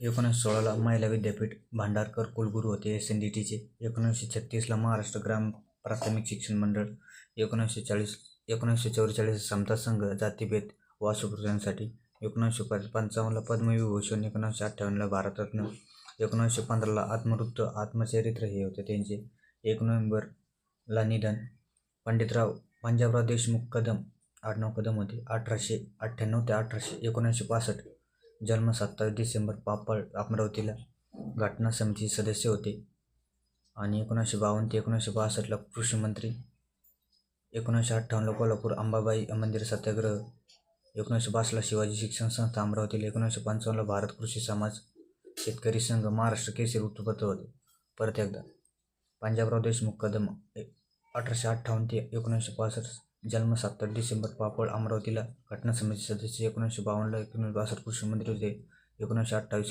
एकोणीसशे सोळाला महिला विद्यापीठ भांडारकर कुलगुरू होते. एस एन डी टीचे. एकोणीसशे छत्तीसला महाराष्ट्र ग्राम प्राथमिक शिक्षण मंडळ. एकोणीसशे चाळीस एकोणीसशे चौवेचाळीस समता संघ जातीभेद व एकोणीसशे प पंचावन्नला पद्मविभूषण एकोणीसशे अठ्ठावन्नला भारतरत्न एकोणीसशे पंधराला आत्मवृत्त आत्मचरित्र हे होते त्यांचे. एक नोव्हेंबरला निधन. पंडितराव पंजाबराव देशमुख कदम आडनाव कदम होते. अठराशे अठ्ठ्याण्णव ते अठराशे एकोणीसशे पासष्ट. जन्म सत्तावीस डिसेंबर पापड अमरावतीला घटना समिती सदस्य होते. आणि एकोणीसशे बावन्न ते एकोणीसशे बासष्टला कृषी मंत्री एकोणीसशे अठ्ठावन्नला कोल्हापूर अंबाबाई मंदिर सत्याग्रह एकोणीसशे बासला शिवाजी शिक्षण संस्था अमरावतीला एकोणीसशे पंचावन्नला भारत कृषी समाज शेतकरी संघ महाराष्ट्र केसरी वृत्तपत्र होते. परत एकदा पंजाबराव देशमुख कदम ए- अठराशे अठ्ठावन्न ते एकोणीसशे पासष्ट जन्म सत्तर डिसेंबर पापड अमरावतीला घटना समिती सदस्य एकोणीसशे बावन्नला एकोणीसशे बासष्ट कृषी मंत्री होते. एकोणीसशे अठ्ठावीस